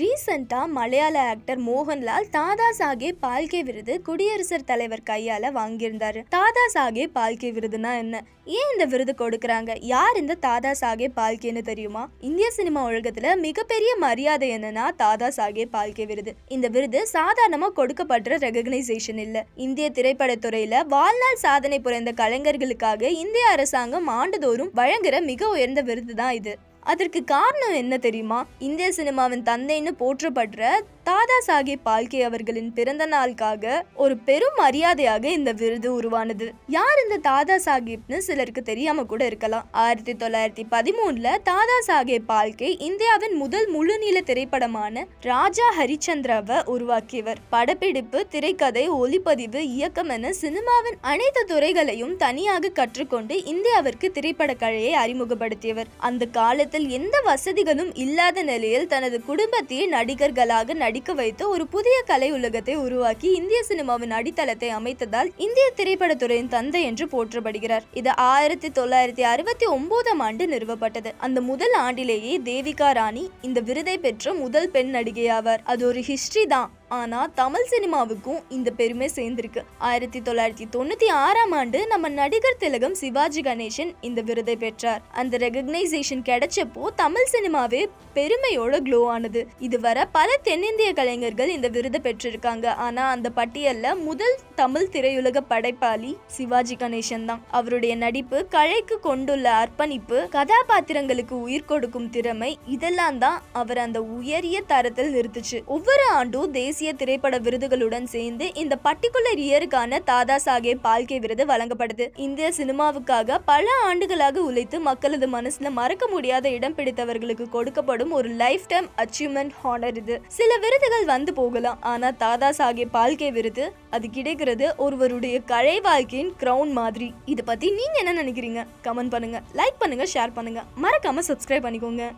ரீசெண்டாக மலையாள ஆக்டர் மோகன்லால் தாதா சாஹேப் பால்கே விருது குடியரசுத் தலைவர் கையால் வாங்கியிருந்தாரு. தாதா சாஹேப் பால்கே விருதுனா என்ன? ஏன் இந்த விருது கொடுக்குறாங்க? யார் இந்த தாதா சாஹேப் பால்கேன்னு தெரியுமா? இந்திய சினிமா உலகத்தில் மிகப்பெரிய மரியாதை என்னன்னா தாதா சாஹேப் பால்கே விருது. இந்த விருது சாதாரணமாக கொடுக்கப்படுற ரெகக்னைசேஷன் இல்லை. இந்திய திரைப்படத்துறையில் வாழ்நாள் சாதனை புரிந்த கலைஞர்களுக்காக இந்திய அரசாங்கம் ஆண்டுதோறும் வழங்குற மிக உயர்ந்த விருது தான் இது. அதற்கு காரணம் என்ன தெரியுமா? இந்திய சினிமாவின் தந்தைன்னு போற்றப்படுற தாதா சாஹேப் பால்கே அவர்களின் பிறந்த நாளுக்காக ஒரு பெரும் மரியாதையாக இந்த விருது உருவானது. யார் இந்த தாதா சாஹேப்னு சிலருக்கு தெரியாம கூட இருக்கலாம். ஆயிரத்தி தொள்ளாயிரத்தி பதிமூணுல தாதா சாஹேப் பால்கே இந்தியாவின் முதல் முழுநீள திரைப்படமான ராஜா ஹரிச்சந்திராவை உருவாக்கியவர். படப்பிடிப்பு திரைக்கதை ஒளிப்பதிவு இயக்கம் என சினிமாவின் அனைத்து துறைகளையும் தனியாக கற்றுக்கொண்டு இந்தியாவிற்கு திரைப்பட கலையை அறிமுகப்படுத்தியவர். அந்த காலத்தில் எந்த வசதிகளும் இல்லாத நிலையில் தனது குடும்பத்தையே நடிகர்களாக நடிக்க வைத்து ஒரு புதிய கலை உலகத்தை உருவாக்கி இந்திய சினிமாவின் அடித்தளத்தை அமைத்ததால் இந்திய திரைப்படத்துறையின் தந்தை என்று போற்றப்படுகிறார். இது ஆயிரத்தி தொள்ளாயிரத்தி அறுபத்தி ஒன்பதாம் ஆண்டு நிறுவப்பட்டது. அந்த முதல் ஆண்டிலேயே தேவிகா ராணி இந்த விருதை பெற்ற முதல் பெண் நடிகை ஆவார் அது ஒரு ஹிஸ்டரி தான். ஆனால் தமிழ் சினிமாவுக்கும் இந்த பெருமை சேர்ந்திருக்கு. ஆயிரத்தி தொள்ளாயிரத்தி தொண்ணூற்றி ஆறாம் ஆண்டு நம்ம நடிகர் திலகம் சிவாஜி கணேசன் இந்த விருதை பெற்றார். அந்த ரெகக்னைசேஷன் கிடைச்சப்போ தமிழ் சினிமாவே பெருமையோட க்ளோ ஆனது. இதுவரை பல தென்னிந்திய கலைஞர்கள் இந்த விருதை பெற்றிருக்காங்க. ஆனால் அந்த பட்டியலில் முதல் தமிழ் திரையுலக படைப்பாளி சிவாஜி கணேசன் தான். அவருடைய நடிப்பு கலைக்கு கொண்டுள்ள அர்ப்பணிப்பு கதாபாத்திரங்களுக்கு உயிர் கொடுக்கும் திறமை இதெல்லாம் தான் அவர் அந்த உயரிய தரத்தில் நிறுத்துச்சு. ஒவ்வொரு ஆண்டும் தேசிய தேசிய திரைப்பட விருதுகளுடன் சேர்ந்து இந்த பர்டிகுலர் இயருக்கான தாதா சாஹேப் பால்கே விருது வழங்கப்படுது. இந்திய சினிமாவுக்காக பல ஆண்டுகளாக உழைத்து மக்களது மனசுல மறக்க முடியாத இடம் பிடித்தவர்களுக்கு கொடுக்கப்படும் ஒரு லைஃப் டைம் அச்சீவ்மெண்ட் ஹானர் இது. சில விருதுகள் வந்து போகலாம் ஆனா தாதா சாஹேப் பால்கே விருது அது கிடைக்கிறது ஒருவருடைய கலை வாழ்க்கையின் கிரவுன் மாதிரி. இதை பத்தி நீங்க என்ன நினைக்கிறீங்க? கமெண்ட் பண்ணுங்க லைக் பண்ணுங்க ஷேர் பண்ணுங்க. மறக்காம சப்ஸ்கிரைப் பண்ணிக்கோங்க.